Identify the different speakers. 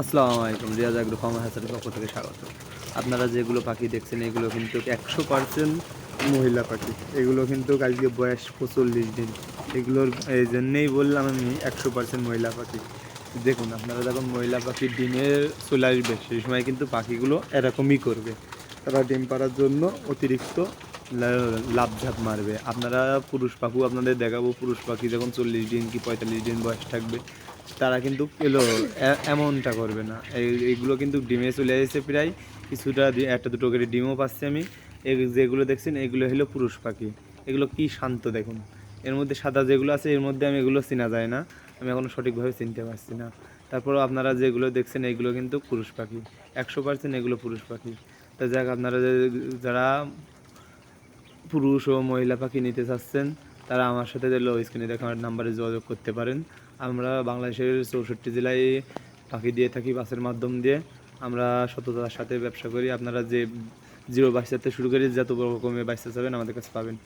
Speaker 1: আসসালামু আলাইকুম, Riaz agro farm হাসানের পক্ষ থেকে স্বাগত। আপনারা যেগুলো পাখি দেখছেন, এগুলো কিন্তু একশো পার্সেন্ট মহিলা পাখি। এগুলো কিন্তু আজকে বয়স পঁচল্লিশ দিন। এগুলোর এই জন্যেই বললাম আমি একশো পার্সেন্ট মহিলা পাখি। দেখুন, আপনারা যখন মহিলা পাখি ডিমের চলে আসবে, সেই সময় কিন্তু পাখিগুলো এরকমই করবে। তারা ডিম পাড়ার জন্য অতিরিক্ত লা- লাফঝাপ মারবে। আপনারা পুরুষ পাখু আপনাদের দেখাবো, পুরুষ পাখি যখন চল্লিশ দিন কি পঁয়তাল্লিশ দিন বয়স থাকবে। তারা কিন্তু এলো এমনটা করবে না। এই- এইগুলো কিন্তু ডিমে চলে এসেছে প্রায়। কিছুটা একটা দুটো করে ডিমও পাচ্ছি আমি। যেগুলো দেখছেন, এগুলো হলো পুরুষ পাখি। এগুলো কি শান্ত দেখুন। এর মধ্যে সাদা যেগুলো আছে, এর মধ্যে আমি এগুলো চেনা যায় না। আমি এখনও সঠিকভাবে চিনতে পারছি না। তারপর আপনারা যেগুলো দেখছেন, এগুলো কিন্তু পুরুষ পাখি। একশো পার্সেন্ট এগুলো পুরুষ পাখি। তা যাক, আপনারা যারা পুরুষ ও মহিলা পাখি নিতে চাচ্ছেন, তারা আমার সাথে লো স্ক্রিনে দেখা আমার নাম্বারে যোগাযোগ করতে পারেন। আমরা বাংলাদেশের চৌষট্টি জেলায় পাখি দিয়ে থাকি, বাসের মাধ্যম দিয়ে। আমরা সততার সাথে ব্যবসা করি। আপনারা যে জিরো বাচ্চাতে শুরু করে যত রকমের বাচ্চা চাবেন আমাদের কাছে পাবেন।